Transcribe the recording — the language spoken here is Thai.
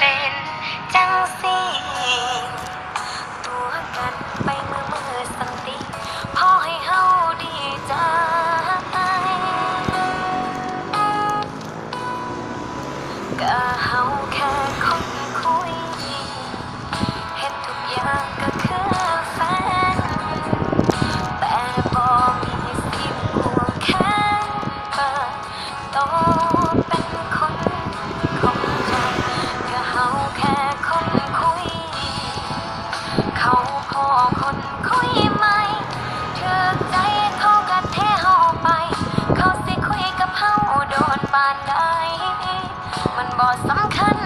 ป็นจังสีตัวกันไปมือมือสันติพอให้เฮาดีใจกะเฮาแค่คนคุยเห็นทุกอย่างก็ more some kind